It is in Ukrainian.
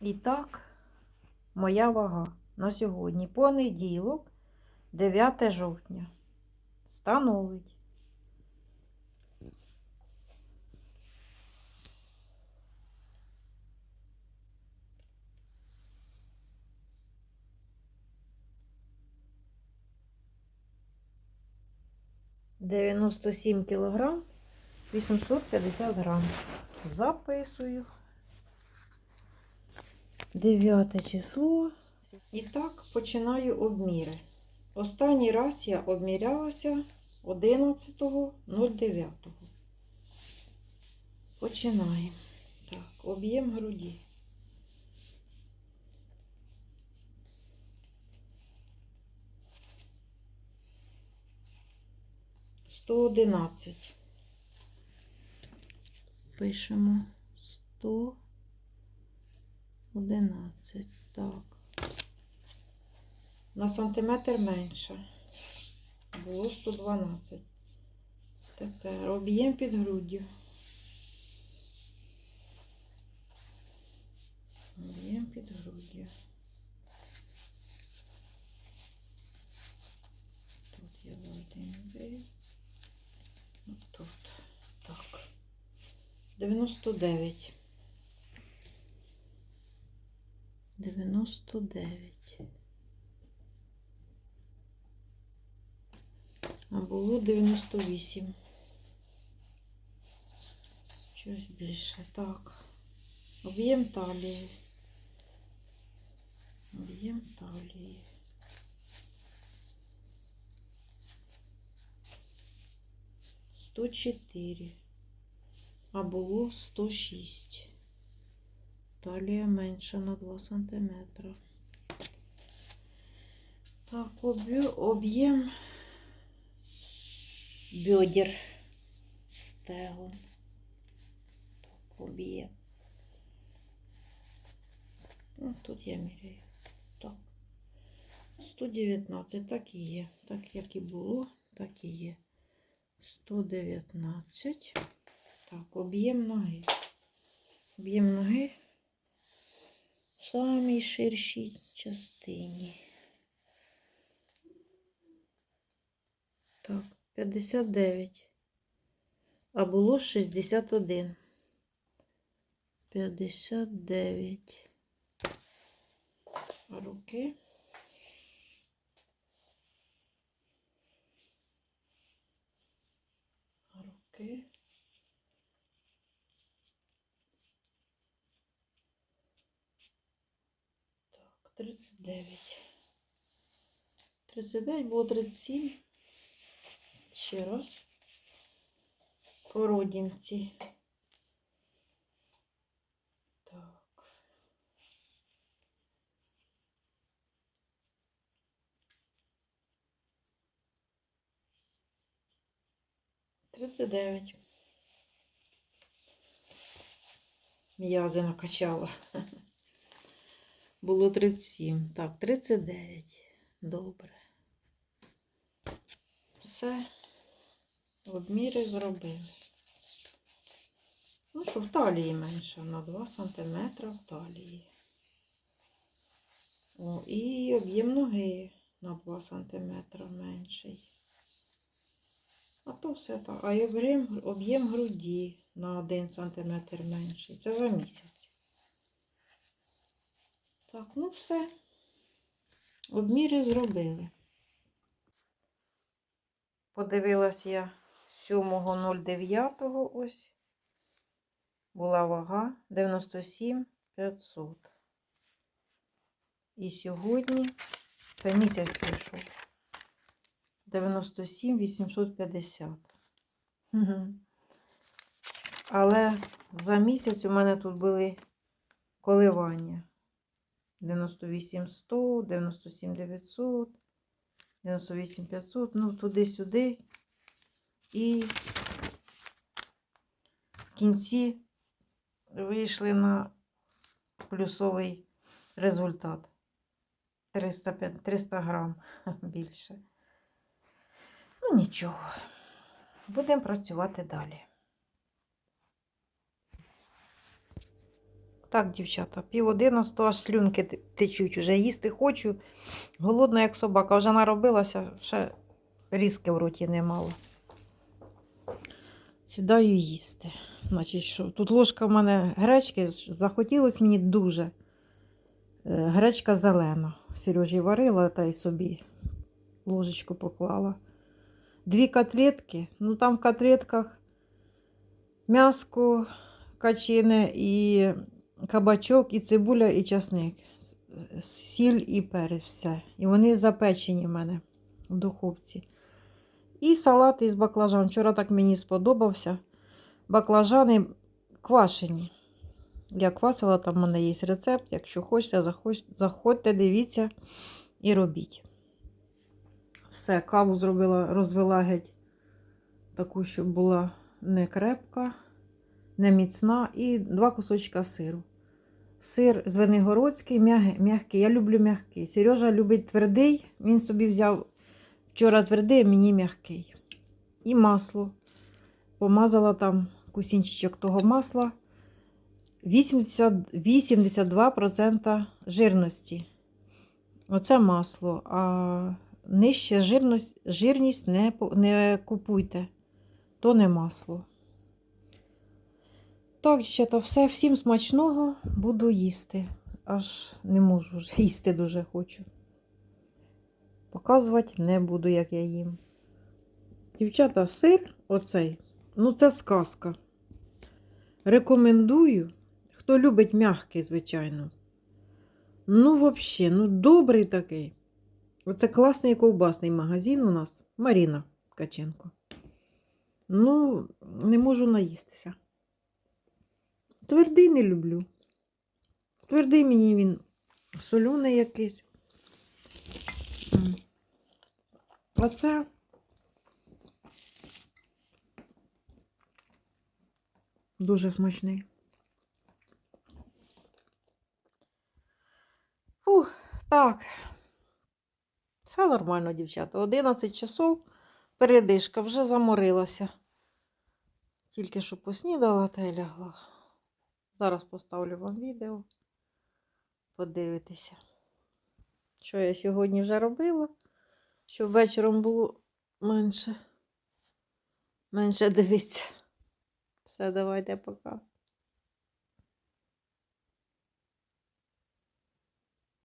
І так, моя вага на сьогодні. Понеділок, 9 жовтня. Становить. Дев'яносто сім кілограм, 850 грам. Записую. 9 число. І так починаю обміри. Останній раз я обмірялася 11.09. Починаємо. Так, об'єм груді. Сто одинадцять. Пишемо сто одинадцять. Так. На сантиметр менше. Було 112. Тепер об'єм під груддю. Об'єм під груддю. Тут я бив. Тут. Так. 99. 99. А було 98. Щось більше. Так. Об'єм талії. Об'єм талії. Сто чотири. А було сто шість. Талія менша на 2 сантиметра. Так, об'є- об'єм бедер стегон. Так, об'єм. Ну, тут я міряю. Так. 119, так і є. Так як і було, так і є. 119. Так, об'єм ноги. Об'єм ноги самій ширшій частині. Так, 59. А було 61. 59. Руки. Руки. Так, 39. 39 було 37. Ще раз. По родімці. Так. Тридцять дев'ять. М'язи накачала. Було 37. Так, 39. Добре. Все. Обміри зробили. Ну що, в талії менше, на 2 см в талії. О, і об'єм ноги на 2 см менший. А то все так. А об'єм груді на 1 см менший. Це за місяць. Так, ну все. Обміри зробили. Подивилась я 7.09 ось. Була вага 97 500. І сьогодні це місяць пройшов. 97 850. Але за місяць у мене тут були коливання. 98 100, 97 900, 98 500, ну туди-сюди. І в кінці вийшли на плюсовий результат. 300, 300 грам більше. Ну, нічого. Будемо працювати далі. Так, дівчата, пів одинадцятого аж слюнки течуть. Уже їсти хочу. Голодна, як собака, вже наробилася, ще різки в роті не мала. Сідаю їсти. Значить, що? Тут ложка в мене гречки, захотілось мені дуже. Е, Гречка зелена. Сережі варила та й собі ложечку поклала. Дві котлетки. Ну там в котлетках м'яско качине і кабачок, і цибуля, і часник. Сіль і перець все. І вони запечені в мене в духовці. І салат із баклажан. Вчора так мені сподобався. Баклажани квашені. Я квасила, там в мене є рецепт. Якщо хочете, заходьте, дивіться і робіть. Все, каву зробила, розвела геть таку, щоб була не крепка, не міцна, і два кусочка сиру. Сир звенигородський, мяг- м'який. Я люблю м'який. Сережа любить твердий, він собі взяв вчора твердий, а мені м'який. І масло. Помазала там кусінчичок того масла. 80, 82% жирності. Оце масло. А нижче жирність, жирність не, не купуйте. То не масло. Так, дівчата, все, всім смачного буду їсти. Аж не можу вже їсти дуже хочу. Показувати не буду, як я їм. Дівчата, сир оцей, ну це сказка. Рекомендую, хто любить м'який, звичайно. Ну, взагалі, ну добрий такий. Оце класний ковбасний магазин у нас. Маріна Ткаченко. Ну, не можу наїстися. Твердий не люблю. Твердий мені він соляний якийсь. А це дуже смачний. Фух, так. Все нормально, дівчата. 11 часов передишка вже заморилася. Тільки що поснідала та й лягла. Зараз поставлю вам відео. Подивитися, що я сьогодні вже робила, щоб вечором було менше. Менше дивитися. Все, давайте пока.